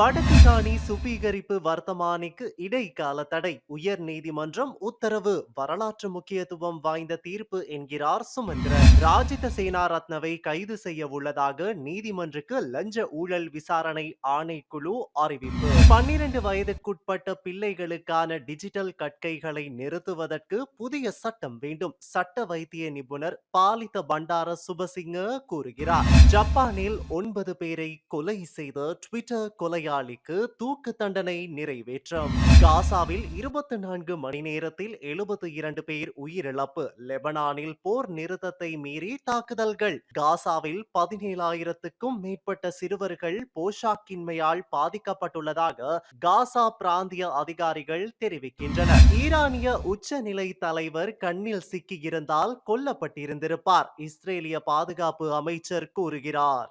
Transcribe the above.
வடக்கு காணி சுபீகரிப்பு வர்த்தமானிக்கு இடைக்கால தடை. உயர் நீதிமன்றம் உத்தரவு. வரலாற்று முக்கியத்துவம் வாய்ந்த தீர்ப்பு என்கிறார் சுமந்திரன் ராஜித சேனாரத்னவை கைது செய்ய உள்ளதாக நீதிமன்றுக்கு லஞ்ச ஊழல் விசாரணை ஆணைக்குழு அறிவிப்பு. பன்னிரண்டு வயதுக்குட்பட்ட பிள்ளைகளுக்கான டிஜிட்டல் கற்கைகளை நிறுத்துவதற்கு புதிய சட்டம் வேண்டும். சட்ட வைத்திய நிபுணர் பாலித பண்டார சுபசிங்க கூறுகிறார். ஜப்பானில் ஒன்பது பேரை கொலை செய்த ட்விட்டர் கொலையாளிக்கு தூக்கு தண்டனை நிறைவேற்றம். காசாவில் இருபத்தி நான்கு மணி நேரத்தில் எழுபத்தி இரண்டு பேர் உயிரிழப்பு. லெபனானில் போர் நிறுத்தத்தை மீறி தாக்குதல்கள். காசாவில் பதினேழாயிரத்துக்கும் மேற்பட்ட சிறுவர்கள் போஷாக்கின்மையால் பாதிக்கப்பட்டுள்ளதாக காசா பிராந்திய அதிகாரிகள் தெரிவிக்கின்றனர். ஈரானிய உச்சநிலை தலைவர் கண்ணில் சிக்கியிருந்தால் கொல்லப்பட்டிருந்திருப்பார் இஸ்ரேலிய பாதுகாப்பு அமைச்சர் கூறுகிறார்.